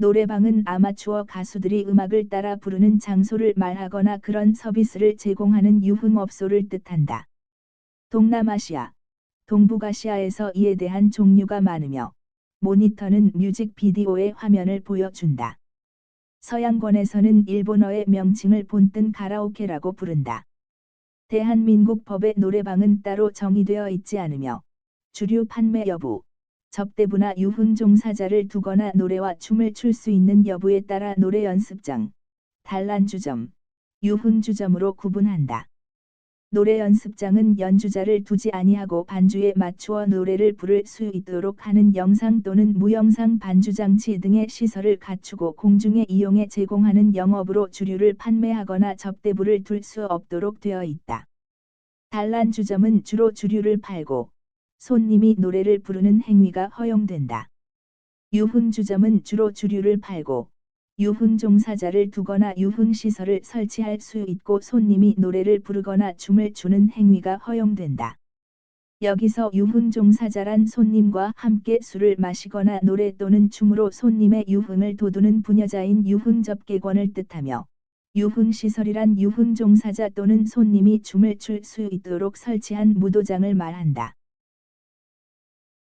노래방은 아마추어 가수들이 음악을 따라 부르는 장소를 말하거나 그런 서비스를 제공하는 유흥업소를 뜻한다. 동남아시아, 동북아시아에서 이에 대한 종류가 많으며 모니터는 뮤직 비디오의 화면을 보여준다. 서양권에서는 일본어의 명칭을 본뜬 가라오케라고 부른다. 대한민국 법의 노래방은 따로 정의되어 있지 않으며 주류 판매 여부, 접대부나 유흥 종 사자를 두거나 노래와 춤을 출 수 있는 여부에 따라 노래 연습장, 단란주점, 유흥주점으로 구분한다. 노래 연습장은 연주자를 두지 아니하고 반주에 맞추어 노래를 부를 수 있도록 하는 영상 또는 무영상 반주 장치 등의 시설을 갖추고 공중에 이용해 제공하는 영업으로 주류를 판매하거나 접대부를 둘 수 없도록 되어 있다. 단란주점은 주로 주류를 팔고 손님이 노래를 부르는 행위가 허용된다. 유흥주점은 주로 주류를 팔고 유흥 종사자를 두거나 유흥 시설을 설치할 수 있고 손님이 노래를 부르거나 춤을 추는 행위가 허용된다. 여기서 유흥 종사자란 손님과 함께 술을 마시거나 노래 또는 춤으로 손님의 유흥을 도두는 부녀자인 유흥 접객권을 뜻하며 유흥 시설이란 유흥 종사자 또는 손님이 춤을 출 수 있도록 설치한 무도장을 말한다.